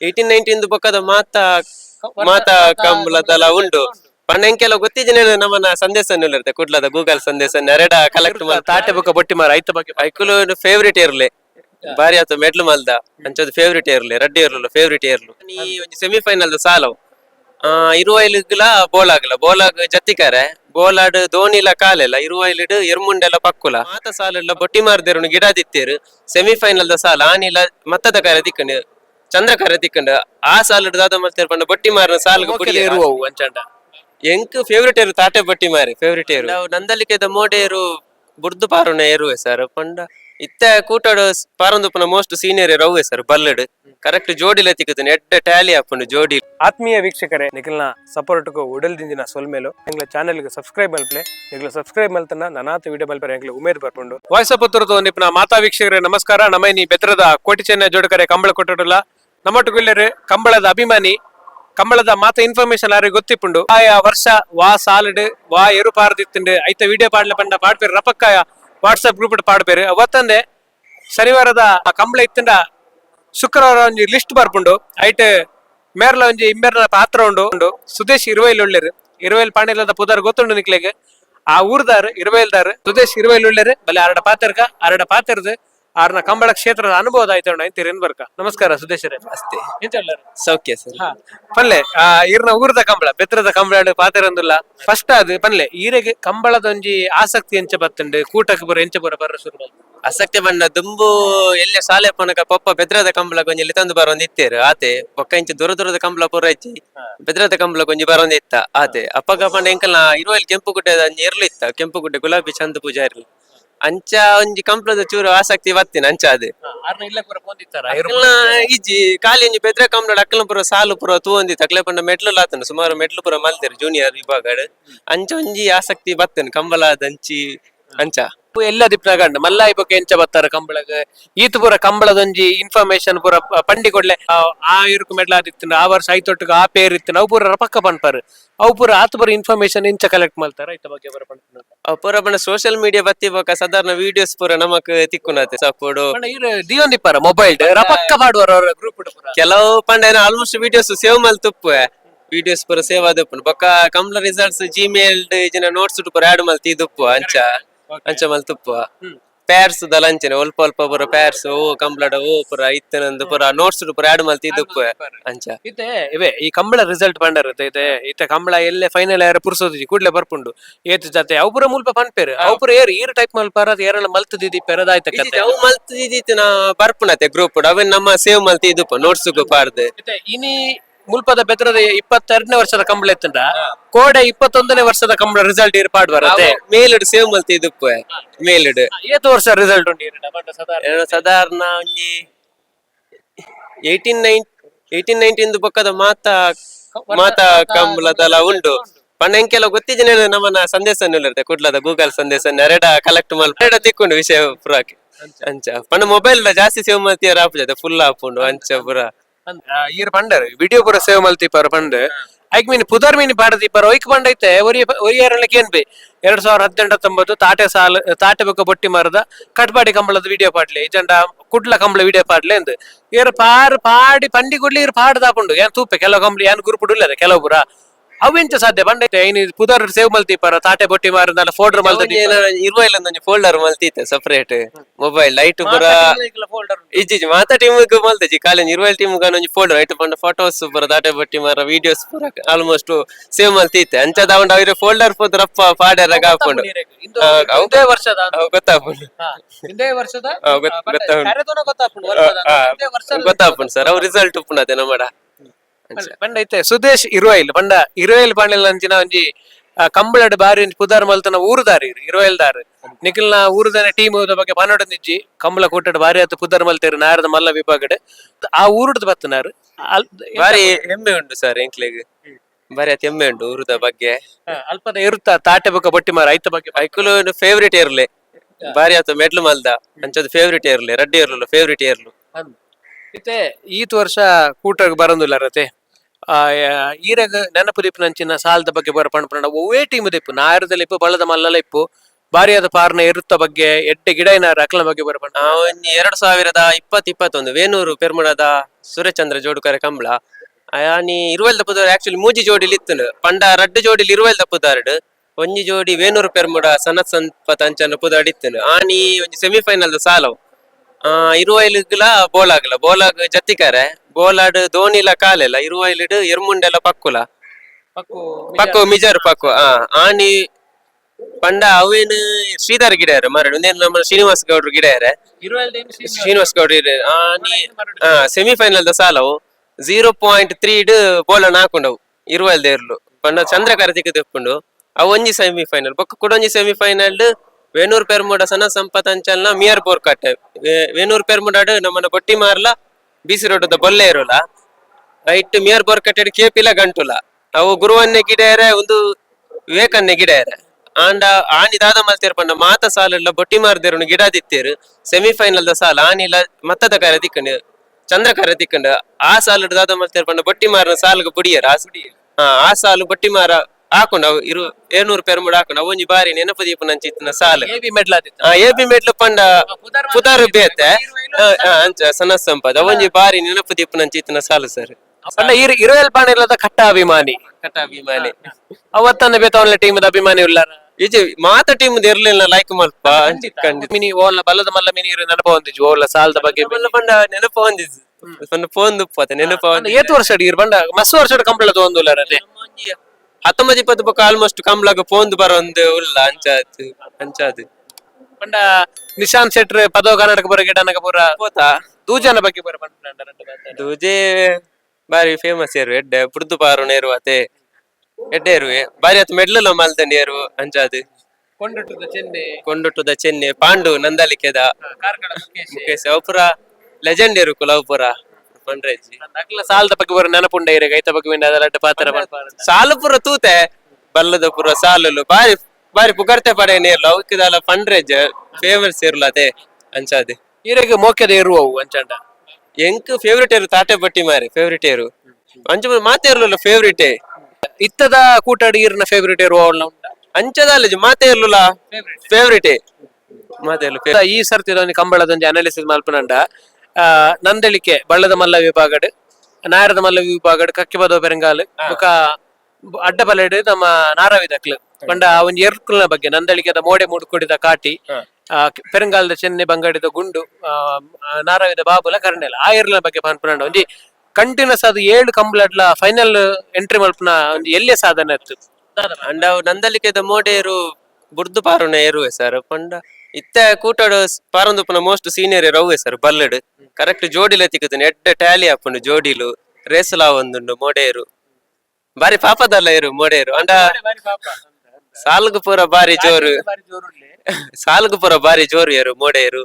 Eighteen nineteen ಪಕ್ಕದ ಮಾತ ಮಾತ ಕಂಬಳದಲ್ಲ ಉಂಡು ಪಂಡ ಎಂಕೆಲ್ಲ ಗೊತ್ತಿದ್ದೇನೆ ನಮ್ಮನ್ನ ಸಂದೇಶ ಇರುತ್ತೆ ಕುಡ್ಲದ ಗೂಗಲ್ ಸಂದೇಶ ಎರಡ ಕಲೆಕ್ಟ್ ಮಾಡಿ ತಾಟೆ ಬೊಕ್ಕ ಬೊಟ್ಟಿ ಮಾರ ಐತ ಬಗ್ಗೆ ಐಕುಲು ಫೇವ್ರೇಟ್ ಇರ್ಲಿ ಬಾರಿ ಆತು ಮೆಡ್ಲು ಮಲ್ದ. ಅಂಚದು ಫೇವ್ರೇಟ್ ಇರ್ಲಿ ರೆಡ್ಡಿ ಇರ್ಲು ಫೇವ್ರೇಟ್ ಇರ್ಲು ಈ ಒಂದು ಸೆಮಿಫೈನಲ್ ಸಾಲವು. ಆ ಇರುವೈಲಿಗ್ಲ ಬೋಲಾಗ್ಲ. ಬೋಲಾಗ್ ಜತ್ತಿಕಾರೆ. ಬೋಲಾಡ್ ಧೋನಿಲ ಕಾಲೆಲ್ಲ ಇರುವೈಲಿಡ್ ಎರ್ಮುಂಡೆಲ್ಲ ಪಕ್ಕುಲ. ಮಾತ ಸಾಲೆಲ್ಲ ಬೊಟ್ಟಿ ಮಾರ್ದೇರು ಗಿಡ ದಿತ್ತೇರು. ಸೆಮಿಫೈನಲ್ ದ ಸಾಲ ಆನಿಲ ಮತ್ತದ ಕಾರ್ಯ ತಿಕ್ಕಂಡು ಆ ಸಾಲ ದಾದ ಮಲ್ತೇರ್ ಪಂಡ ಬಟ್ಟಿ ಮಾರಿನ ಲೋಕಲ್ ಇರುವವು ಅಂಚಂಡ ಎಂಕ್ ಫೇವ್ರೇಟ್ ಏರು ತಾಟೆ ಬಟ್ಟಿ ಮಾರಿ ಫೇವ್ರೇಟ್ ಏರು. ನಾವು ನಂದಲಿಕೆದ ಮೋಡೇರು ಬುರ್ದು ಪಾರುನ ಏರುವೆ ಸರ್. ಪಂಡ ಇತ್ತ ಕೂಟಡು ಪಾರೊಂದುಪ್ಪನ ಮೋಸ್ಟ್ ಸೀನಿಯರ್ ರವ್ವೆ ಸರ್ ಬಲ್ಲಡ್. ಕರೆಕ್ಟ್ ಜೋಡಿಲ ತಿಕ್ಕುತ್ತಾನೆ ಎಡ್ಡ ಟ್ಯಾಲಿ ಹಾಕೊಂಡು ಜೋಡಿ. ಆತ್ಮೀಯ ವೀಕ್ಷಕರೇ ಸಪೋರ್ಟ್ ಸಪೋರ್ಟ್ಗೂ ಉಡಲ್ ದಿಂಜಿನ ಸೊಲ್ಮೇಲು. ಎಂಗ್ಲ ಚಾನೆಲ್ಗೆ ಸಬ್ಸ್ಕ್ರೈಬ್ ಮಲ್ಪಲೆ. ನಿಗ್ಲ ಸಬ್ಸ್ಕ್ರೈಬ್ ಮಲ್ತನ ನನಾತ ವಿಡಿಯೋ ಮಲ್ಪರೆ ಎಂಗ್ಲ ಉಮೇದ್ ಬರ್ಕೊಂಡು. ವಾಯ್ಸ್ ಪತ್ರದ್ದು ನಿಪ್ನ ಮಾತಾ ವೀಕ್ಷಕರೇ ನಮಸ್ಕಾರ. ನಮ್ಮ ಬೆತ್ತರದ ಬೆತ್ರದ ಕೋಟಿ ಚೆನ್ನ ಜೋಡಕರೆ ಕಂಬಳ ಕೊಟ್ಟಿರಲ್ಲ. ಇಲ್ಲರೆ ಕಂಬಳದ ಅಭಿಮಾನಿ, ಕಂಬಳದ ಮಾತ ಇನ್ಫಾರ್ಮೇಶನ್ ಯಾರಿಗೆ ಗೊತ್ತಿಪ್ಪುಂಡು. ಆಯ ವರ್ಷ ವಾ ಸಾಲಡ್, ವಾ ಎರು ಪಾರದಿತ್ತಂಡು. ಐತ ವಿಡಿಯೋ ಪಾಡ್ಲ ಪಂಡ ಪಾಡ್ಪೇರು ರಪಕ್ಕ ವಾಟ್ಸಪ್ ಗ್ರೂಪ್ ಪಾಡ್ಪೇರು. ಅವತ್ತಂದೆ ಶನಿವಾರದ ಕಂಬಳ ಇತ್ತಿಂಡ ಶುಕ್ರವಾರ ಒಂಜಿ ಲಿಸ್ಟ್ ಬರ್ಪುಂಡು. ಐಟ್ ಮೇರ್ಲ ಒಂಜಿ ಇಂಬೆರ್ನ ಪಾತ್ರ ಉಂಡು. ಉಂಡು ಸುದೇಶ್ ಇರುವೈಲ್ ಉಳ್ಳೇರು ಇರುವೈಲ್ ಪಾಣಿಲದ ಪುದರ್ ಗೊತ್ತುಂಡು ನಿಕ್ಲೆಗೆ. ಆ ಊರ್ದಾರ್, ಇರುವೈಲ್ದಾರ್ ಸುದೇಶ್ ಇರುವೈಲ್ ಉಳ್ಳೇರು ಬಲೆ ಅರಡ ಪಾತ್ರಕ ಅರಡ ಪಾತ್ರದ ಆರ್ನ ಕಂಬಳ ಕ್ಷೇತ್ರದ ಅನುಭವ ಆಯ್ತು ಐತಿರೇನ್ ಬರ್ಕ? ನಮಸ್ಕಾರ ಸುದೇಶರೇ ಅಷ್ಟೇ ಸೌಖ್ಯ ಸರ್. ಪಲ್ಲೆ ಆ ಈರ್ನ ಊರ್ದ ಕಂಬಳ ಬೆತ್ತರದ ಕಂಬಳ ಪಾತೆರಂದುಲ್ಲ ಫಸ್ಟ್ ಅದು ಪನ್ಲೆ ಈರೆಗೆ ಕಂಬಳದೊಂಜಿ ಆಸಕ್ತಿ ಎಂಚ ಬತ್ತಂಡೆ ಕೂಟಕ್ಕೆ ಬರ ಎಂಚ ಬರ ಬರ ಶುರು. ಆಸಕ್ತಿ ಬಣ್ಣ ದುಂಬು ಎಲ್ಲ ಶಾಲೆ ಪನಕ ಪಪ್ಪ ಬೆದ್ರದ ಕಂಬಳ ಕೊಂಜಿ ಇಲ್ಲಿ ತಂದು ಬರೋಂದು ಇತ್ತೇರು ಆತೆ. ಪಕ್ಕ ಇಂಚ ದೂರ ದೂರದ ಕಂಬಳ ಪೂರ ಇಚ್ಚಿ ಬೆದ್ರದ ಕಂಬಳ ಕೊಂಜಿ ಬರೋಂದು ಇತ್ತ ಆತೆ. ಅಪ್ಪಗ ಪಂಡ ಎಂಕಲ್ನ ಇರುವಲ್ಲಿ ಕೆಂಪು ಗುಡ್ಡೆ ಒಂಜಿ ಇರ್ಲಿತ್ತ ಕೆಂಪು ಗುಡ್ಡೆ ಗುಲಾಬಿ ಚಂದ ಪೂಜಾ ಇರ್ಲಿ. ಅಂಚ ಒಂಜಿ ಕಂಪ್ಲದ ಚೂರು ಆಸಕ್ತಿ ಬತ್ತಿನ ಅಂಚ ಅದೇ. ಆರ್ನ ಇಲ್ಲ ಪೂರ ಪೋಂದಿತ್ತಾರ ಅಕ್ಲ್ನ ಈಜಿ ಕಾಲಿ ಒಂಜಿ ಬೆದ್ರ ಕಂಪ್ಲಡ್ ಅಕ್ಕಲಪುರ ಸಾಲು ಪುರ ತೂಂದಿ ತಕ್ಲೆ ಪಂಡ ಮೆಟ್ಲು ಲಾತನ ಸುಮಾರು ಮೆಟ್ಲು ಪುರ ಮಲ್ತೆರ್ ಜೂನಿಯರ್ ವಿಭಾಗ ಅಂಚ ಒಂಜಿ ಆಸಕ್ತಿ ಬತ್ತೇನೆ ಕಂಬಲಾದ ಅಂಚಿ ಅಂಚ. ಎಲ್ಲ ದಿಪ್ನಗಂಡ್. ಮಲ್ಲಾಯಿ ಬಗ್ಗೆ ಎಂಚ ಬತ್ತಾರ ಕಂಬಳಗ. ಈತ್ ಪೂರ ಕಂಬಳದೊಂಜಿ ಇನ್ಫಾರ್ಮೇಶನ್ ಪೂರ ಪಂಡಿ ಕೊಡ್ಲೆ ಆ ಇರುಕು ಮೆಡ್ಲ ಆದಿತ್ತಿನ ಆ ವರ್ಷ ಐತೊಟ್ಟಿಗೆ ಆ ಪೇರ್ ಇತ್ತಿನ ಅವು ಪೂರ ಪಕ್ಕ ಪನ್ಪಾರು ಅವು ಪೂರ ಆತ ಪೂರ ಇನ್ಫಾರ್ಮೇಶನ್ ಇಂಚ ಕಲೆಕ್ಟ್ ಮಾಡ್ತಾರ ಐತ ಬಗ್ಗೆ ಪನ್ಪುನ ಅವ್ ಪೂರ ಬಣ್ಣ ಸೋಶಿಯಲ್ ಮೀಡಿಯಾ ಬತ್ತಿ ಬೊಕ ಸಾಧಾರಣ ವಿಡಿಯೋಸ್ ಪೂರ ನಮಕ್ ತಿಕ್ಕುನತೆ ಸಪೋಡು ಪಂಡ ಇರು ದಿಯೊಂದಿಪ್ಪಾರ ಮೊಬೈಲ್ ರಪಕ್ಕ ಮಾಡುವರ ಅವ್ರ ಗ್ರೂಪ್ ಪೂರ. ಕೆಲವು ಪಂಡ ಆಲ್ಮೋಸ್ಟ್ ವಿಡಿಯೋಸ್ ಸೇವ್ ಮಲ್ ತುಪ್ಪು. ವಿಡಿಯೋಸ್ ಪೂರ ಸೇವ್ ಆದಪ್ಪು ಬೊಕ್ಕ ಕಂಪ್ಲ ರಿಸಲ್ಟ್ಸ್ ಜಿಮೇಲ್ ನೋಟ್ಸ್ ಪೂರ ಆಡ್ ಮಲ್ತಿ ದುಪ್ಪು ಅಂಚ. ಅಂಚ ಮಲ್ ಪೇರ್ಸ್ ಪ್ಯಾರ್ಸ್ ದಲಂಚನೆ ಒಲ್ಪ ಒಲ್ಪ ಪುರ ಪ್ಯಾರ್ಸ್ ಓ ಕಂಬ್ಲಡ ಓ ಪುರ ಇತ್ತನಂದು ಪುರ ನೋಟ್ಸ್ ಪುರ ಆಡ್ ಮಲ್ತಿ ತೀದುಪ್ಪು ಅಂಚ ಇದೆ ಇವೆ ಈ ಕಂಬಳ ರಿಸಲ್ಟ್ ಪಂಡರ್ ಇದೆ ಇತ್ತ ಕಂಬಳ ಎಲ್ಲೇ ಫೈನಲ್ ಯಾರು ಪುರ್ಸೋದಿ ಕೂಡ್ಲೆ ಬರ್ಪುಂಡು. ಏತ್ ಜಾತೆ ಅವು ಪುರ ಮುಲ್ಪ ಪನ್ಪೇರು ಅವು ಪೂರ ಏರ್ ಈರ್ ಟೈಪ್ ಮಲ್ಪಾರ ಏರಳ ಮಲ್ತದಿದಿ ಪೆರದಾಯ್ತ ಕತೆ ಅವು ದಿದಿ ನಾ ಬರ್ಪುನತೆ ಗ್ರೂಪ್ ಅವೆನ್ ನಮ್ಮ ಸೇವ್ ಮಲ್ತಿ ತೀದುಪ್ಪು ನೋಟ್ಸ್ ಪಾಡ್ದೆ. ಇನಿ ಮುಲ್ಪದ ಬೆದ್ರದ ಇಪ್ಪತ್ತೆರಡನೇ ವರ್ಷದ ಕಂಬಳ ಎತ್ತಂಡ ಕೋಡೆ ಇಪ್ಪತ್ತೊಂದನೇ ವರ್ಷದ ಕಂಬಳ ರಿಸಲ್ಟ್ ಇರ್ಪಾಡ್ ಬರುತ್ತೆ. ಮೇಲಿಡ್ ಸೇವ್ ಮಲ್ತಿ ತೀದುಪ್ಪು ಮೇಲಿಡ್. ಏತ್ ವರ್ಷ ರಿಸಲ್ಟ್ ಉಂಟು ಸಾಧಾರಣ. ಒಂಜಿ ಏಯ್ಟೀನ್ ನೈನ್ ಏಯ್ಟೀನ್ ನೈನ್ಟೀನ್ ಪಕ್ಕದ ಮಾತ ಮಾತ ಕಂಬಳದಲ್ಲ ಉಂಡು ಪಂಡ ಎಂಕೆಲ್ಲ ಗೊತ್ತಿದ್ದೇನೆ ನಮ್ಮನ್ನ ಸಂದೇಶ ಇರುತ್ತೆ ಕುಡ್ಲದ ಗೂಗಲ್ ಸಂದೇಶ ಎರಡ ಕಲೆಕ್ಟ್ ಮಾಡಿ ಎರಡ ತಿಕ್ಕೊಂಡು ವಿಷಯ ಪುರಾಕೆ ಅಂಚ. ಪಂಡ ಮೊಬೈಲ್ ಜಾಸ್ತಿ ಸೇವ್ ಮಾಡ್ತೀರ ಆಪ್ ಜೊತೆ ಫುಲ್ ಆಪುಂಡು ಅಂಚ ಪುರ. ಈರ್ ಪಂಡರ್ ವಿಡಿಯೋ ಪೂರ ಸೇವ್ ಮಲ್ತಿಪ್ಪಾರ ಪಂಡ್ ಐಕ್ ಮೀನ್ ಪುದರ್ ಮೀನ್ ಪಾಡದಿಪ್ಪಾರ ಒಯ್ಕ್ ಪಂಡ ಐತೆ ಒರಿಯ ಒರಿಯಾರಕ್ಕೆ ಏನ್ ಬಿ? ಎರಡ್ ಸಾವಿರ ಹದಿನೆಂಟು ಹತ್ತೊಂಬತ್ತು ತಾಟೆ ಸಾಲ ತಾಟೆ ಬೊಕ್ಕ ಬೊಟ್ಟಿ ಮರದ ಕಟ್ಪಾಡಿ ಕಂಬಳದ ವಿಡಿಯೋ ಪಾಡ್ಲಿ ಇಜಂಡ ಕುಡ್ಲ ಕಂಬಳ ವಿಡಿಯೋ ಪಾಡ್ಲಿ ಎಂದು ಇರ್ ಪಾರ್ ಪಾಡಿ ಪಂಡಿ ಕುಡ್ಲಿ ಇರ್ ಪಾಡ್ದಾಪುಂಡು ಏನ್ ತೂಪೆ ಕೆಲವು ಕಂಬಳಿ ಏನ್ ಗುರುಪುಡು ಕೆಲವು ಪುರ. ಅವೆಂಚ ಸಾಧ್ಯ. ಬಂಡೈತೆ ಐನಿ ಪುದರ್ ಸೇವ್ ಮಲ್ತಿಪ್ಪಾರ ತಾಟೆ ಬೊಟ್ಟಿ ಮಾರದಲ್ಲ ಫೋಲ್ಡರ್ ಮಲ್ತದಿ ಇರುವ ಇಲ್ಲ ಫೋಲ್ಡರ್ ಮಲ್ತಿತ್ತೆ ಸಪರೇಟ್ ಮೊಬೈಲ್ ಲೈಟ್ ಪುರ ಇಜ್ಜಿ ಮಾತ ಟೀಮ್ ಮಲ್ತಜಿ ಕಾಲೇಜ್ ಇರುವ ಟೀಮ್ ಒಂಜಿ ಫೋಲ್ಡರ್ ಐಟ್ ಪಂಡ ಫೋಟೋಸ್ ಪುರ ತಾಟೆ ಬಟ್ಟಿ ಮಾರ ವಿಡಿಯೋಸ್ ಪುರ ಆಲ್ಮೋಸ್ಟ್ ಸೇವ್ ಮಲ್ತಿತ್ತೆ. ಅಂಚ ದಾವಂಡ ಅವ್ರ ಫೋಲ್ಡರ್ ಪೋದ್ರ ಅಪ್ಪ ಪಾಡ್ಯಾರ ಹಾಕೊಂಡು ಇದೇ ವರ್ಷದ ಗೊತ್ತಾಪುಂಡು ಇದೇ ವರ್ಷದ? ಗೊತ್ತಾಪುಂಡು ಗೊತ್ತಾಪುಂಡು ಸರ್ ಅವ್ ರಿಸಲ್ಟ್ ಉಪ್ಪುನತೆ ನಮ್ಮಡ ಪಂಡ ಐತೆ ಸುದೇಶ್ ಇರುವೈಲ್ ಪಂಡ ಇರುವೈಲ್ ಪಾಂಡೆಲ್ ಅಂಚಿನ ಒಂಜಿ ಕಂಬಳಡ್ ಬಾರಿ ಒಂಜಿ ಪುದಾರ್ ಮಲ್ತನ ಊರುದಾರಿ ಇರುವೈಲ್ ದಾರ್. ನಿಖಿಲ್ನ ಊರುದನ ಟೀಮ್ ಬಗ್ಗೆ ಪನ್ನಡ ನಿಜ್ಜಿ ಕಂಬಳ ಕೊಟ್ಟಡ್ ಬಾರಿ ಆತ ಪುದಾರ್ ಮಲ್ತೇರು ನಾರದ ಮಲ್ಲ ವಿಭಾಗಡ್ ಆ ಊರುಡ್ ಬತ್ತನಾರು ಬಾರಿ ಹೆಮ್ಮೆ ಉಂಟು ಸರ್ ಎಂಕ್ಲೆಗ್. ಬಾರಿ ಅತಿ ಹೆಮ್ಮೆ ಉಂಟು ಊರುದ ಬಗ್ಗೆ. ಅಲ್ಪದ ಇರುತ್ತ ತಾಟೆ ಬಗ್ಗೆ ಬೊಟ್ಟಿ ಮಾರ ಐತ ಬಗ್ಗೆ ಐಕುಲು ಫೇವ್ರೇಟ್ ಇರ್ಲಿ ಬಾರಿ ಆತು ಮೆಡ್ಲು ಮಲ್ದ. ಅಂಚದ ಫೇವ್ರೇಟ್ ಇರ್ಲಿ ರೆಡ್ ಇರ್ಲು ಫೇವ್ರೇಟ್ ಇರ್ಲು ಇತ್ತೆ ಈತ್ ವರ್ಷ ಕೂಟಗ್ ಬರಂದಿಲ್ಲ ರತೆ. ಈರಗ ನೆನಪು ದಿಪ್ಪು ನಂಚಿನ ಸಾಲದ ಬಗ್ಗೆ ಬರಪಣ ಪಂಡ ಒವ್ವೇ ಟೀಮ್ ದಿಪ್ಪು ನಾಯರದಲ್ಲಿ ಇಪ್ಪು, ಬಳ್ಳದ ಮಲ್ಲಲ ಇಪ್ಪು ಬಾರಿಯಾದ ಪಾರ್ನ ಇರುತ್ತ ಬಗ್ಗೆ ಎಟ್ಟೆ ಗಿಡ ಏನಾರ ಅಕ್ಲ ಬಗ್ಗೆ ಬರಪಣ ಎರಡ್ ಸಾವಿರದ ಇಪ್ಪತ್ ಇಪ್ಪತ್ತೊಂದು ವೇನೂರು ಪೆರ್ಮುಳದ ಸೂರ್ಯಚಂದ್ರ ಜೋಡುಕರೆ ಕಂಬಳ. ಆನಿ ಇರುವಲ್ ದಪ್ಪದವ್ರು ಆಕ್ಚುಲಿ ಮೂಜಿ ಜೋಡಿಲಿ ಇತ್ತು ಪಂಡ ರಡ್ಡು ಜೋಡಿಲಿ ಇರುವಲ್ ದಪ್ಪುದಾರ್ಡ್. ಒಂಜಿ ಜೋಡಿ ವೇನೂರು ಪೆರ್ಮುಡ ಸನತ್ ಸಂಪತ್ ಅಂಚನ ಪುದಾಡಿತ್ತು ಆನಿ ಒಂಜಿ ಸೆಮಿಫೈನಲ್ ಸಾಲವು. ಇರುವೈಲಿಗ್ಲ ಬೋಲಾಗ್ಲ ಬೋಲಾಗ್ ಜತ್ತಿಕಾರೆ ಬೋಲಾಡ್ ಧೋನಿಲ ಕಾಲೆಲ್ಲ ಇರುವೈಲಿಡ್ ಎರ್ಮುಂಡೆಲ ಪಕ್ಕುಲ? ಪಕ್ಕು ಮಿಜರ್. ಪಕ್ಕು. ಆ ಆನಿ ಪಂಡ ಅವೇನು ಶ್ರೀಧರ್ ಗಿಡ ಯಾರು ಮರಡು ಒಂದೇನು ನಮ್ಮ ಶ್ರೀನಿವಾಸ್ ಗೌಡ್ರು ಗಿಡ ಯಾರೆ ಶ್ರೀನಿವಾಸ್. ಗೌಡ್ರು ಆನಿ ಆ ಸೆಮಿಫೈನಲ್ ದ ಸಾಲವು ಜೀರೋ ಪಾಯಿಂಟ್ ತ್ರೀ ಡ್ ಬೋಲನ್ ಹಾಕೊಂಡವು. ಇರುವಲ್ದೇ ಇರ್ಲು. ಪಂಡ ಚಂದ್ರಕಾರ ತಿಕ್ಕುಂಡು ಅವು ಒಂಜಿ ಸೆಮಿಫೈನಲ್ ಬೊಕ್ಕ ಕುಡೊಂಜಿ ಸೆಮಿಫೈನಲ್ ವೇಣೂರ್ ಪೆರ್ಮುಡ ಸನ ಸಂಪತ್ ಅಂಚಲ್ನ ಮಿಯರ್ ಬೋರ್ ಕಟ್ಟೆ ವೇನೂರ್ ವೇಣೂರ್ ನಮ್ಮ ಬೊಟ್ಟಿ ಮಾರ್ಲ, ಬಿಸಿ ರೋಡ್ ಬೊಲ್ಲೆ ಇರೋಲ್ಲ. ರೈಟ್ ಮಿಯರ್ ಬೋರ್ ಕಟ್ಟೆಡ್ ಕೇಪಿಲ ಗಂಟುಲ. ಅವು ಗುರುವನ್ನೇ ಗಿಡ ಏರೆ ಒಂದು ವಿವೇಕನ್ನೇ ಗಿಡ ಏರೆ ಆಂಡ ಆನಿ ದಾದ ಮಲ್ತೇರ್ ಪಂಡ ಮಾತ ಸಾಲೆಲ್ಲ ಬೊಟ್ಟಿ ಮಾರ್ದೇರು ಗಿಡ ದಿತ್ತೇರು ಸೆಮಿಫೈನಲ್ ದ ಸಾಲ ಆನಿಲ ಮತ್ತದ ಕರೆ ತಿಕ್ಕಂಡು ಚಂದ್ರಕರ ತಿಕ್ಕಂಡು, ಆ ಸಾಲ ದಾದ ಮಲ್ತೇರ್ ಪಂಡ ಬೊಟ್ಟಿ ಮಾರನ ಸಾಲಗ ಬುಡಿಯರ್. ಆ ಸಾಲು ಬೊಟ್ಟಿ ಮಾರ ಹಾಕೊಂಡು ಅವು ಇರು ಏಳ್ನೂರು ಮೂಡ ಹಾಕೊಂಡು ಅವೊಂಜಿ ಬಾರಿ ನೆನಪು ದೀಪ ನಂಚಿತ್ತಿನ ಸಾಲ. ಎ ಬಿ ಮೆಟ್ಲ ಆ ಎ ಬಿ ಮೆಡ್ಲು ಪಂಡ ಪುದಾರ್ ಬೇತೆ. ಅಂಚ ಸನ ಸಂಪದ. ಒಂಜಿ ಬಾರಿ ನೆನಪು ದೀಪ ನಂಚಿತ್ತಿನ ಸಾಲು ಸರ್. ಅಲ್ಲ ಇರು ಇರುವೆಲ್ ಪಾಣಿಲ್ಲದ ಕಟ್ಟ ಅಭಿಮಾನಿ. ಕಟ್ಟ ಅಭಿಮಾನಿ. ಅವತ್ತನ್ನ ಬೇತವಲ್ಲ ಟೀಮದ ಅಭಿಮಾನಿ ಉಳ್ಳಾರ. ಈಜೆ ಮಾತ ಟೀಮ್ ಇರ್ಲಿಲ್ಲ ಲೈಕ್ ಮಲ್ಪ ಮಿನಿ ಓಲ್ನ ಬಲ್ಲದ ಮಲ್ಲ ಮಿನಿ ನೆನಪ ಹೊಂದಿಜು ಓಲ್ಲ ಸಾಲದ ಬಗ್ಗೆ ಪಂಡ ಪಂಡ ನೆನಪು ಹೊಂದಿದ್ದು ಪಂಡ ಫೋನ್ ದುಪ್ಪತ್ತೆ ನೆನಪು ಪಂಡ ಏತ್ ವರ್ಷ ಇರ್ ಬಂಡ ಮಸ್ತ್ ವರ್ಷ ಕಂಪ್ಲೀಟ್ ತಗೊಂಡು ಅದೇ ಹತ್ತೊಂಬತ್ತು ಇಪ್ಪತ್ತು ಬೊಕ್ಕ ಆಲ್ಮೋಸ್ಟ್ ಕಮ್ಲಾಗ ಫೋನ್ ಬರೋಂದು ಉಲ್ಲ ಅಂಚಾದು ಅಂಚಾದು ಪಂಡ ನಿಶಾಂತ್ ಶೆಟ್ರ್ ಪದೋ ಕರ್ನಾಟಕ ಬರ ಗಿಡನಕ ಪೂರ ಪೋತಾ? ದೂಜನ ಬಗ್ಗೆ ಬರ ಪಂಡ ದೂಜೆ ಬಾರಿ ಫೇಮಸ್ ಏರು ಎಡ್ಡೆ ಪುರ್ದು ಪಾರು ನೇರು ಅತೆ. ಎಡ್ಡೆ ಇರುವೆ ಬಾರಿ ಅತ್ ಮೆಡ್ಲಲ್ಲ ಮಲ್ದಂಡಿ ಏರು ಅಂಚಾದು ಕೊಂಡಟ್ಟದ ಚೆನ್ನೆ. ಕೊಂಡುಟ್ಟದ ಚೆನ್ನೆ ಪಾಂಡು ನಂದಲಿಕೆದ ಕಾರ್ಕಡ ಮುಖೇಶ್. ಅವಪುರ ಲೆಜೆಂಡ್ ಇರು ಕುಲವಪುರ ಪಂಡ್ರೆಜ್ಜಿ ನಕ್ಲ ಸಾಲದ ಬಗ್ಗೆ ಬರೋ ನೆನಪುಂಡ ಇರ ಗೈತ ಬಗ್ಗೆ ವಿಂಡ ಅದರ ಪಾತ್ರ ಸಾಲು ಪುರ ತೂತೆ ಬಲ್ಲದ ಪುರ ಸಾಲಲು. ಬಾರಿ ಬಾರಿ ಪುಗರ್ತೆ ಪಡೆ ನೀರ್ಲ ಅವಕ್ಕಿದಲ್ಲ ಪಂಡ್ರೆಜ್ ಇರ್ಲ ಅದೇ ಅಂಚಾದೆ. ಈರೆಗೆ ಮೋಕ್ಯದ ಇರುವವು ಅಂಚಂಡ. ಎಂಕ್ ಫೇವ್ರೇಟ್ ಏರು ತಾಟೆ ಬಟ್ಟಿ ಮಾರಿ ಫೇವ್ರೇಟ್ ಏರು ಅಂಚ ಮಾತೆ ಇರ್ಲಿಲ್ಲ ಫೇವ್ರೇಟೇ ಇತ್ತದ ಕೂಟಾಡಿ ಈರ್ನ ಫೇವ್ರೇಟ್ ಇರುವ ಅವಳ ಅಂಚದ ಅಂಚದಲ್ಲ ಮಾತೆ ಇರ್ಲಿಲ್ಲ. ಫೇವ್ರೇಟೇ ಮಾತೆ ಈ ಸರ್ತಿ ಕಂಬಳದ ಕಂಬಳದೊಂದು ಅನಾಲಿಸಿಸ್ ಮಲ್ಪನಂಡ ಆ, ನಂದಳಿಕೆ ಬಳ್ಳದ ಮಲ್ಲ ವಿಭಾಗಡ್ ನಾಯರದ ಮಲ್ಲ ವಿಭಾಗಡ್ ಕಕ್ಕಿ ಬದವ ಬೆರಂಗಾಲ್ ಬೊಕ ಅಡ್ಡ ಬಲೆಡ್ ನಮ್ಮ ನಾರವಿದಕ್ಲು ಪಂಡ ಒಂಜಿ ಎರ್ಕುಲ್ನ ಬಗ್ಗೆ ನಂದಳಿಕೆದ ಮೋಡೆ ಮುಡ್ಕೊಡಿದ ಕಾಟಿ ಪೆರಂಗಾಲದ ಚೆನ್ನೆ ಬಂಗಾಡಿದ ಗುಂಡು ನಾರವಿದ ಬಾಬುಲ ಕರ್ನೆಲ ಆ ಎರ್ಲ ಬಗ್ಗೆ ಪನ್ಪನಂಡ ಒಂಜಿ ಕಂಟಿನ್ಯೂಸ್ ಅದು ಏಳು ಕಂಬ್ಲಡ್ಲ ಫೈನಲ್ ಎಂಟ್ರಿ ಮಲ್ಪನ ಒಂದು ಎಲ್ಲೇ ಸಾಧನೆ ಇತ್ತು. ಅಂಡ ಅವು ನಂದಲಿಕೆದ ಮೋಡೇರು ಬುರ್ದು ಪಾರುನ ಏರುವೆ ಸರ್. ಪಂಡ ಇತ್ತ ಕೂಟಾಡು ಪಾರೊಂದುಪನ ಮೋಸ್ಟ್ ಸೀನಿಯರ್ ರವ್ವೆ ಸರ್ ಬಲ್ಲಡ್. ಕರೆಕ್ಟ್ ಜೋಡಿಲ ತಿಕ್ಕುತ್ತೆ ಎಡ್ಡ ಟ್ಯಾಲಿ ಆಪುಂಡು ಜೋಡಿಲು ರೇಸ್ ಒಂದುಂಡು ಮೋಡೇರು. ಬಾರಿ ಪಾಪದಲ್ಲ ಇರು ಮೋಡೇರು. ಅಂಡ ಸಾಲ್ಗು ಪೂರ ಬಾರಿ ಜೋರು. ಸಾಲ್ಗು ಪೂರ ಬಾರಿ ಜೋರು ಯಾರು ಮೋಡೇರು.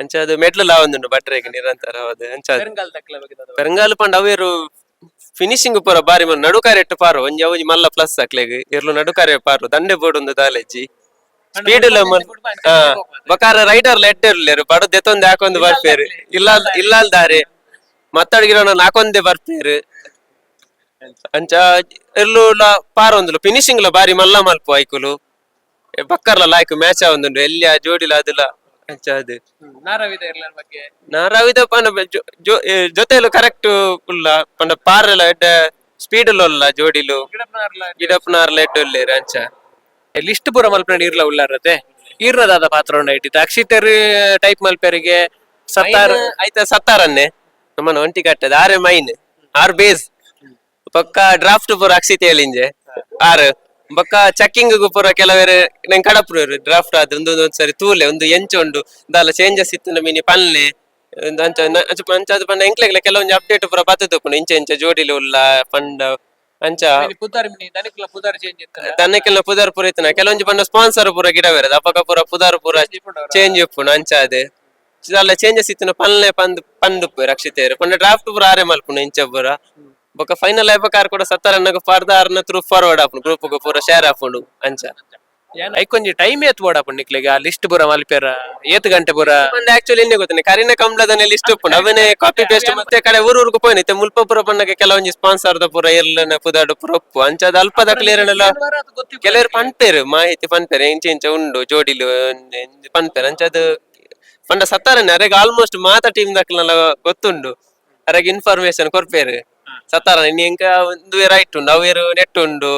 ಅಂಚದು ಮೆಡ್ಲು ಲಾವಂದುಂಡು ಬಟ್ರೆಗೆ ನಿರಂತರ ಹೌದು ಅಂಚ ಪೆರಂಗಾಲ್ ಪಂಡ ಅವೇರು ಫಿನಿಶಿಂಗ್ ಪೂರ ಬಾರಿ ನಡುಕಾರೆ ಎಟ್ಟು ಪಾರು ಒಂಜಿ ಅವಜಿ ಮಲ್ಲ ಪ್ಲಸ್ ಅಕ್ಲೆಗ್ ಇರ್ಲು ನಡುಕಾರೆ ಪಾರು ದಂಡೆ ಬೋಡೊಂದು ದಾಲೆಜ್ಜಿ. ಸ್ಪೀಡ್ ಇಲ್ಲ ಬಕಾರ ರೈಡರ್ ಲೆಟ್ ಇರ್ಲೇರು ಬಡ ದೆತ್ತೊಂದು ಹಾಕೊಂದು ಬರ್ಪೇರು ಇಲ್ಲ ಇಲ್ಲ ಮತ್ತಡಗಿರೋ ಮತ್ತಡ್ಗಿರೋನ ಹಾಕೊಂದೆ ಬರ್ಪೇರು ಅಂಚ ಪಾರ ಪಾರೊಂದುಲು ಫಿನಿಶಿಂಗ್ ಲ ಬಾರಿ ಮಲ್ಲ ಮಲ್ಪು ಐಕುಲು ಬಕ್ಕರ್ಲ ಲಾಯ್ಕ್ ಮ್ಯಾಚ್ ಆವೊಂದುಂಡು ಎಲ್ಲಿ ಜೋಡಿಲ ಅದಿಲ್ಲ ಅಂಚ ಅದು. ನಾರವಿದ ಪಂಡ ಜೊತೆಲು ಕರೆಕ್ಟ್ ಉಲ್ಲ ಪಂಡ ಪಾರೆಲ ಎಡ್ಡ ಸ್ಪೀಡ್ ಉಲ್ಲ ಜೋಡಿಲು. ಗಿಡಪ್ನಾರ್ಲ ಎಡ್ಡ ಉಲ್ಲೇರು ಅಂಚ. ಲಿಸ್ಟ್ ಪೂರ ಮಲ್ಪನ ಇರ್ಲ ಉಳ್ಳಾರತೆ ಇರ್ರದಾದ ಪಾತ್ರ ಉಂಡ ಇಟ್ಟಿತ್ತು ಅಕ್ಷಿತರ್ ಟೈಪ್ ಮಲ್ಪೆರಿಗೆ ಸತ್ತಾರ ಐತ ಸತ್ತಾರನ್ನೇ? ನಮ್ಮನ್ನು ಒಂಟಿ ಕಟ್ಟದ. ಆರೆ ಮೈನ್ ಆರ್ ಬೇಸ್. ಪಕ್ಕ ಡ್ರಾಫ್ಟ್ ಪೂರ ಅಕ್ಷಿತ ಹೇಳಿಂಜೆ ಆರ್. ಬೊಕ್ಕ ಚೆಕ್ಕಿಂಗ್ ಪೂರ ಕೆಲವೇರೆ ನಂಗೆ ಕಡಪುರ ಡ್ರಾಫ್ಟ್ ಆದ್ರೆ ಒಂದು ಒಂದ್ ಸರಿ ತೂಲೆ ಒಂದು ಎಂಚ ಉಂಡು. ದಾಲ ಚೇಂಜಸ್ ಇತ್ತು ಮಿನಿ ಪಲ್ಲೆ. ಅಂಚ ಅಂಚ ಅದು ಪಂಡ ಎಂಕ್ಲೆಗ್ಲ ಕೆಲವೊಂದು ಅಪ್ಡೇಟ್ ಪೂರ ಬತ್ತದ ಇಂಚ ಇಂಚ ಜೋಡಿಲು ಉಲ್ಲ ಪಂಡ ಅಂಚ ಪುದಾರ್ ಮಿನಿ ದನಿಕ್ಲ ಪುದಾರ್ ಚೇಂಜ್ ಇತ್ತು ತನ್ನಕ್ಕೆಲ್ಲ ಪುದಾರ್ ಪೂರ ಇತ್ತನ ಕೆಲವೊಂಜಿ ಪಂಡ ಸ್ಪಾನ್ಸರ್ ಪೂರ ಗಿಡ ಬೇರೆ ಅಪಕ ಪೂರ ಪುದಾರ್ ಪೂರ ಚೇಂಜ್ ಇಪ್ಪುನು ಅಂಚ ಅದೇ. ಅಲ್ಲ ಚೇಂಜಸ್ ಇತ್ತು ಪಲ್ಲೆ ಪಂದ್ ಪಂದು ರಕ್ಷಿತೇರು. ಪಂಡ ಡ್ರಾಫ್ಟ್ ಪೂರ ಆರೆ ಮಲ್ಪುನು ಇಂಚ ಪೂರ. ಬೊಕ ಫೈನಲ್ ಆಯ್ಬಕಾರ ಕೂಡ ಸತ್ತಾರನ್ನಗ ಪಾರ್ದ ಆರ್ನ ತ್ರೂ ಫಾರ್ವರ್ಡ್ ಆಪುನು ಗ್ರೂಪ್ ಪೂರ ಶೇರ್ ಆಪುಂಡು ಅಂಚ. ಐಕೊಂಜಿ ಟೈಮ್ ಏತ್ ಬೋಡಪ್ಪ ನಿಕ್ಲೆಗೆ? ಆ ಲಿಸ್ಟ್ ಬುರ ಮಲ್ಪೆರ ಏತ್ ಗಂಟೆ ಬುರ ಆಕ್ಚುಲಿ ಇನ್ನೇ ಗೊತ್ತುನೆ ಕರಿನ ಕಂಬಳದನೆ ಲಿಸ್ಟ್ ಉಪ್ಪುಂಡು ಅವನೇ ಕಾಪಿ ಪೇಸ್ಟ್ ಮತ್ತೆ ಕಡೆ ಊರು ಊರ್ಗು ಮುಲ್ಪ ಮುಲ್ಪಪುರ ಪನ್ನಗೆ ಕೆಲವೊಂಜಿ ಸ್ಪಾನ್ಸರ್ ದ ಪುರ ಎರ್ಲನ ಪುದಾಡು ಪುರ ಒಪ್ಪು ಅಂಚದ ಅಲ್ಪದ ಕ್ಲಿಯರ್ನೆಲ್ಲ ಕೆಲವರು ಪನ್ಪೇರು ಮಾಹಿತಿ ಪನ್ಪೇರು. ಇಂಚ ಇಂಚ ಉಂಡು ಜೋಡಿಲು ಪನ್ಪೇರು. ಅಂಚದು ಪಂಡ ಸತ್ತಾರನೆ ಅರೆಗ್ ಆಲ್ಮೋಸ್ಟ್ ಮಾತ ಟೀಮ್ ದಕ್ಲೆಲ್ಲ ಗೊತ್ತುಂಡು. ಅರೆಗ್ ಇನ್ಫಾರ್ಮೇಶನ್ ಕೊರ್ಪೇರು. ಸತ್ತಾರ ಇನ್ನು ಎಂಕ ಒಂದು ರೈಟ್ ಉಂಡು. ಅವೇರು ನೆಟ್ ಉಂಡು.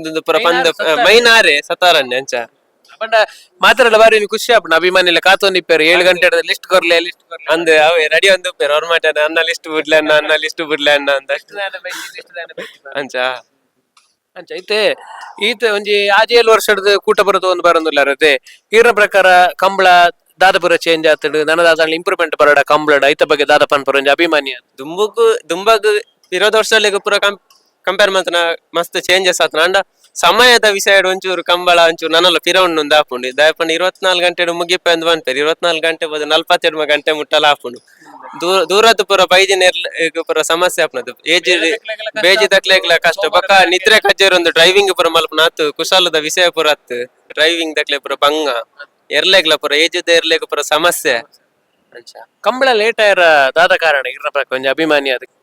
ಒಂದು ಪ್ರಪಂದ ಪಂದ ಮೈನ್ ಆರೆ ಸತ್ತಾರನ್ನೆ ಅಂಚ. ಪಂಡ ಮಾತಾಡಲ್ಲ ಬಾರಿ ಖುಷಿ ಆಪುಂಡು ಅಭಿಮಾನಿಲ ಕಾತೊಂದಿಪ್ಪೇರು ಏಳು ಗಂಟೆ ಲಿಸ್ಟ್ ಕೊರ್ಲೆ ಲಿಸ್ಟ್ ಕೊರ್ಲೆ ಅಂದ್ ಅವೇ ರೆಡಿ ಒಂದು ಪೇರು ಅವ್ರ ಮಾಟ ಅನ್ನ ಲಿಸ್ಟ್ ಬಿಡ್ಲೆ ಅನ್ನ ಅನ್ನ ಲಿಸ್ಟ್ ಬಿಡ್ಲೆ ಅನ್ನ ಅಂತ ಅಂಚ. ಅಂಚ ಐತೆ. ಈತ ಒಂಜಿ ಆಜೇಲ್ ವರ್ಷದ ಕೂಟ ಬರೋದು ಒಂದು ಬರೋದಿಲ್ಲ ರತೆ ಈರ ಪ್ರಕಾರ ಕಂಬಳ ದಾದಪುರ ಚೇಂಜ್ ಆತಡು. ನನದಾದ ಇಂಪ್ರೂವ್ಮೆಂಟ್ ಬರೋಡ ಕಂಬಳಡ. ಐತ ಬಗ್ಗೆ ದಾದ ಪರ ಒಂಜಿ ಅಭಿಮಾನಿ ಅಂತ ದುಂಬುಗು ಇರೋದ್ ವರ್ಷದಲ್ಲಿ ಪೂರ ಕಂಪೇರ್ ಮಂತನ ಮಸ್ತ್ ಚೇಂಜಸ್ ಆತನ ಅಂಡ ಸಮಯದ ವಿಷಯ ಒಂಚೂರು ಕಂಬಳ ಒಂಚೂರು ನನ್ನಲ್ಲ ಪಿರವಣ್ಣು ಒಂದು ಆಪುಂಡು ದಾಯಪಂಡ ಇರುವತ್ನಾಲ್ಕು ಗಂಟೆ ಮುಗಿಪ ಅಂದ್ ಬಂತೇರಿ. ಇರುವತ್ನಾಲ್ಕು ಗಂಟೆ ಬೋದು ನಲ್ವತ್ತೆರಡು ಗಂಟೆ ಮುಟ್ಟಲ ಆಪುಂಡು ದೂರ ದೂರದ ಪೂರ ಬೈದಿನ ಪೂರ ಸಮಸ್ಯೆ ಆಪುನದು ಏಜ್ ಬೇಜಿ ದಕ್ಲೆಗ್ಲ ಕಷ್ಟ ಬೊಕ್ಕ ನಿದ್ರೆ ಕಜ್ಜೇರು ಒಂದು ಡ್ರೈವಿಂಗ್ ಪೂರ ಮಲ್ಪನ ಆತು. ಕುಶಾಲದ ವಿಷಯ ಪೂರ ಆತು. ಡ್ರೈವಿಂಗ್ ದಕ್ಲೆ ಪೂರ ಬಂಗ ಎರ್ಲೆಗ್ಲ ಪೂರ ಏಜದ ಎರ್ಲೆಗ್ ಪೂರ ಸಮಸ್ಯೆ. ಅಂಚ ಕಂಬಳ ಲೇಟ್ ಆಯ್ರ ದಾದ ಕಾರಣ ಇರ ಪ್ರಕಾರ ಒಂಜಿ ಅಭಿಮಾನಿ ಅದಕ್ಕೆ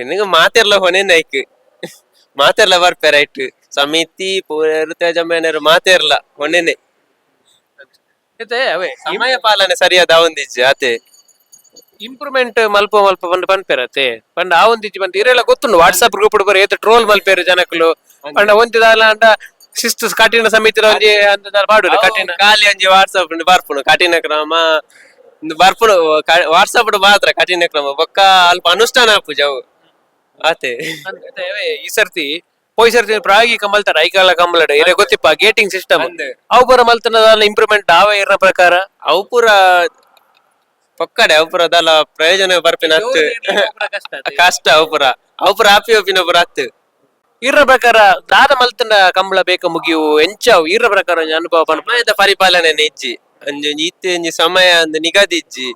ನಿನಗ ಮಾತೆರ್ಲ ಹೊನೆ ನೈಕ್ ಮಾತೆರ್ಲ ಬರ್ಪೆ ರೈಟ್ ಸಮಿತಿ ಪೂರ ಜಮೇನರು ಮಾತೆರ್ಲ ಹೊನೆನೆ ಐತೆ ಅವೇ ಸಮಯ ಪಾಲನೆ ಸರಿಯಾದ ಒಂದಿಜ್ಜೆ ಆತೆ ಇಂಪ್ರೂವ್ಮೆಂಟ್ ಮಲ್ಪ ಮಲ್ಪ ಬಂದು ಪನ್ಪೇರತೆ ಪಂಡ ಆ ಒಂದಿಜ್ಜಿ ಬಂದು ಇರೆಲ್ಲ ಗೊತ್ತುಂಡು ವಾಟ್ಸ್ಆಪ್ ಗ್ರೂಪ್ ಬರ ಏತ ಟ್ರೋಲ್ ಮಲ್ಪೇರು ಜನಕ್ಕಲು ಪಂಡ ಒಂದಿದಾಲ ಅಂಡ ಶಿಸ್ತು ಕಠಿಣ ಸಮಿತಿ ಒಂಜಿ ಅಂತ ಪಾಡು ಕಠಿಣ. ಖಾಲಿ ಒಂಜಿ ವಾಟ್ಸಪ್ ಬರ್ಪುಣು ಕಠಿಣ ಕ್ರಮ. ಬರ್ಪುಣು ವಾಟ್ಸಪ್ ಮಾತ್ರ ಕಠಿಣ ಕ್ರಮ ಬೊಕ್ಕ ಅಲ್ಪ ಅನುಷ್ಠಾನ ಜವು ಆತೆ. ಈ ಸರ್ತಿ ಹೋಯ್ ಸರ್ತಿ ಪ್ರಾಗಿ ಮಲ್ತಾರ ಐಕಾಲ ಕಮಲಡ ಇರೆ ಗೊತ್ತಿಪ್ಪ ಗೇಟಿಂಗ್ ಸಿಸ್ಟಮ್. ಅವು ಪೂರ ಮಲ್ತನದ ಇಂಪ್ರೂವ್ಮೆಂಟ್ ಆವ ಇರ ಪ್ರಕಾರ? ಅವು ಪೂರ ಪೊಕ್ಕಡೆ ಅವು ಪೂರ ಅದಲ್ಲ ಪ್ರಯೋಜನ ಬರ್ಪಿನ ಹತ್ತು. ಕಷ್ಟ ಅವು ಪೂರ ಅವು ಪೂರ ಆಪಿ ಒಪಿನ ಪೂರ ಹತ್ತು. ಇರ ಪ್ರಕಾರ ದಾದ ಮಲ್ತನ ಕಂಬಳ ಬೇಕ ಮುಗಿಯು ಎಂಚಾವು ಇರ ಪ್ರಕಾರ ಒಂಜಿ ಅನುಭವ ಪನ್ಪ ಸಮಯದ ಪರಿಪಾಲನೆ ಇಜ್ಜಿ ಅಂಜಿ ಇತ್ತೆ ಒಂಜಿ ಸಮಯ ಅಂದ್ ನಿಗದಿ ಇಜ್ಜಿ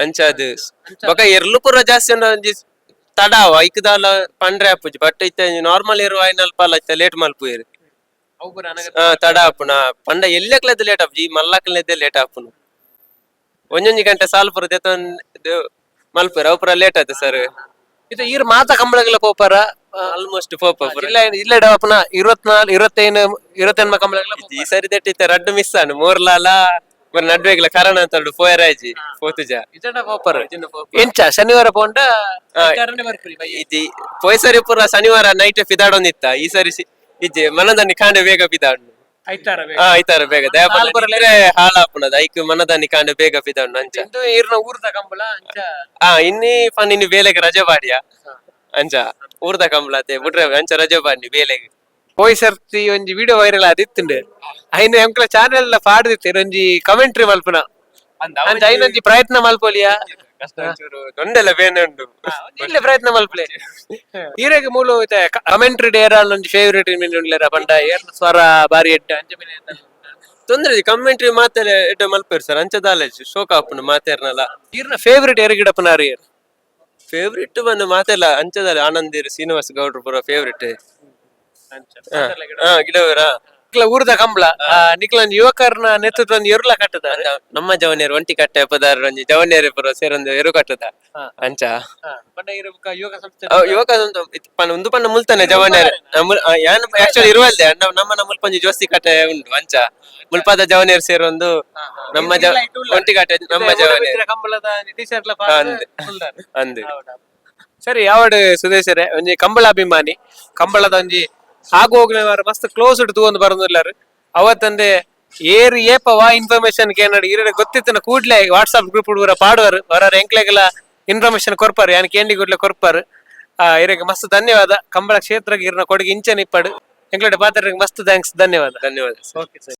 ಅಂಚಾದು ಬೊಕ ಎರ್ಲು ಪೂರ ಜಾಸ್ತಿ ಒಂಜಿ ತಡಾವ ಐಕದಾಲ ಪಂಡ್ರೆ ಆಪುಜಿ ಬಟ್ ಇತ್ತೆ ನಾರ್ಮಲ್ ಇರುವ ಐನಲ್ ಪಾಲ ಇತ್ತೆ ಲೇಟ್ ಮಲ್ಪುಯರು ತಡ ಆಪುನ ಪಂಡ ಎಲ್ಲಕ್ಲೆದ ಲೇಟ್ ಆಪುಜಿ ಮಲ್ಲಕ್ಲೆದ ಲೇಟ್ ಆಪುನು ಒಂಜೊಂಜಿ ಗಂಟೆ ಸಾಲ್ ಪುರ ದೆತ್ತೊಂದು ಮಲ್ಪುರ ಅವು ಪೂರ ಲೇಟ್ ಆಯ್ತು ಸರ್ ಇದು ಈರ್ ಮಾತ ಕಂಬಳಗಳ ಪೋಪರ ಆಲ್ಮೋಸ್ಟ್ ಪೋಪ ಇಲ್ಲ ಇಲ್ಲ ಡವಪ್ನ ಇರುವತ್ನಾಲ್ ಇರುವತ್ತೈನು ಇರುವತ್ತೆನ್ಮ ಕಂಬಳಗಳ ಈ ಸರಿ ದೆಟ್ಟಿತ್ತೆ ರಡ್ಡು ಮಿಸ್ ಆನು. ಮೂರ್ಲಾಲ ನಡ್ವೆಗ್ಲ ಕಾರಣ ಅಂತ ಹೇಳಿ ಪೋತುಜ ಇಜಂಡ ಪೋಪರ್ ಎಂಚ ಶನಿವಾರ ಪೋಂಡ ಇಜ್ಜಿ ಪೋಯ್ ಸರಿ ಪೂರ ಶನಿವಾರ ನೈಟ್ ಪಿದಾಡೊಂದಿತ್ತ ಈ ಸರಿ ಇಜ್ಜಿ ಮನದನಿ ಕಾಂಡೆ ಬೇಗ ಪಿದಾಡ್ನು. ಹಾ ಐತಾರ ಬೇಗ. ದಯಪಲ್ಲ ಹಾಳಾಪುನದ ಐಕ್ ಮನದನಿ ಕಾಂಡೆ ಬೇಗ ಪಿದಾಡ್ನು ಅಂಚ. ಊರ್ದ ಕಂಬಳ ಅಂಚ. ಆ ಇನ್ನಿ ಪನ್ ಇನ್ನು ಬೇಲೆಗೆ ರಜೆ ಬಾಡಿಯ? ಅಂಚ ಊರ್ದ ಕಂಬಳತೆ ಬಿಟ್ರೆ ಅಂಚ ರಜೆ ಬಾಡಿ ಬೇಲೆಗೆ. ಹೋಯ್ ಸರ್ತಿ ಒಂಜಿ ವಿಡಿಯೋ ವೈರಲ್ ಆದಿತ್ತುಂಡು ಐನ ಎಂಕ್ಲ ಚಾನೆಲ್ ಲ ಪಾಡ್ದಿತ್ತೇರ್ ಒಂಜಿ ಕಮೆಂಟ್ರಿ ಮಲ್ಪುನ. ಅಂಚ ಐನೊಂಜಿ ಪ್ರಯತ್ನ ಮಲ್ಪೊಲಿಯ ದೊಂಡೆಲ್ಲ ಬೇನೆ ಉಂಡು ಇಲ್ಲೇ ಪ್ರಯತ್ನ ಮಲ್ಪಲೆ. ಹೀರೆಗೆ ಮೂಲ ಕಮೆಂಟ್ರಿ ಡೇರ ಒಂಜಿ ಫೇವ್ರೇಟ್ ಉಂಡ್ಲೆರ ಪಂಡ ಏರ್ನ ಸ್ವರ ಬಾರಿ ಎಡ್ಡ. ಅಂಚ. ತೊಂದ್ರೆ ಕಮೆಂಟ್ರಿ ಮಾತಾಡ ಎಡ್ಡ ಮಲ್ಪೇರು ಸರ್? ಅಂಚದಾಲ ಶೋಕ ಆಪುನ ಮಾತೇರ್ನಲ್ಲ. ಈರ್ನ ಫೇವ್ರೇಟ್ ಎರಗಿಡಪ್ಪನಾರು ಏರ್ ಫೇವರಿಟ್ ಬಂದು ಮಾತೆಲ್ಲ ಅಂಚದಲ್ಲಿ ಆನಂದಿರ್ ಶ್ರೀನಿವಾಸ ಗೌಡ್ರು ಪೂರ ಫೇವ್ರೆಟ್ ಗಿಡವರ. ಊರ್ದ ಕಂಬಳ. ನಿಕ್ಲ ಒಂಜಿ ಯುವಕರ್ನ ನೇತೃತ್ವ ಎರುಲ ಕಟ್ಟದ ನಮ್ಮ ಜವನಿಯರು ಒಂಟಿ ಕಟ್ಟೆ ಪದಾರ ಒಂಜಿ ಜವನಿಯರು ಪುರ ಸೇರೊಂದು ಎರು ಕಟ್ಟದ. ಅಂಚ. ಯುವಕ ಒಂದು ಪಣ್ಣ ಒಂದು ಮುಲ್ತಾನೆ ಜವನಿಯರು. ಯಾನ್ ಆಕ್ಚುಲಿ ಇರುವಲ್ದೆ ನಮ್ಮ ನಮ್ಮನ ಮುಲ್ಪಂಜಿ ಜೋಸ್ತಿ ಕಟ್ಟೆ ಉಂಟು ಅಂಚ. ಮುಲ್ಪದ ಜವನಿಯರು ಸೇರೊಂದು ನಮ್ಮ ಜವ ಒಂಟಿ ಕಟ್ಟೆ ನಮ್ಮ ಜವನಿಯರು. ಅಂದು. ಸರಿ ಯಾವಡು ಸುದೇಶರೇ ಒಂಜಿ ಕಂಬಳ ಅಭಿಮಾನಿ ಕಂಬಳದ ಒಂಜಿ ಆಗು ಹೋಗ್ಲವಾರ ಮಸ್ತ್ ಕ್ಲೋಸ್ ಇಟ್ಟು ತೂವೊಂದು ಬರೋದಿಲ್ಲಾರು ಅವತ್ತಂದೆ ಏರ್ ಏಪವ ಇನ್ಫಾರ್ಮೇಶನ್ ಕೇನಾಡು ಇರ ಗೊತ್ತಿತ್ತನ ಕೂಡ್ಲೆ ವಾಟ್ಸ್ಆಪ್ ಗ್ರೂಪ್ ಹುಡುಗರ ಪಾಡುವರು. ಅವರ ಎಂಕ್ಲೆಗೆಲ್ಲ ಇನ್ಫಾರ್ಮೇಶನ್ ಕೊರ್ಪಾರು ಯಾನ್ ಕೇಂಡಿ ಕೂಡ್ಲೆ ಕೊರ್ಪಾರು. ಆ ಇರಗೆ ಮಸ್ತ್ ಧನ್ಯವಾದ. ಕಂಬಳ ಕ್ಷೇತ್ರಕ್ಕೆ ಇರ್ನ ಕೊಡುಗೆ ಇಂಚನೆ ಇಪ್ಪಡು ಎಂಕ್ಲಡೆ ಪಾತ್ರ ಮಸ್ತ್ ಥ್ಯಾಂಕ್ಸ್ ಧನ್ಯವಾದ. ಧನ್ಯವಾದ ಓಕೆ ಸರ್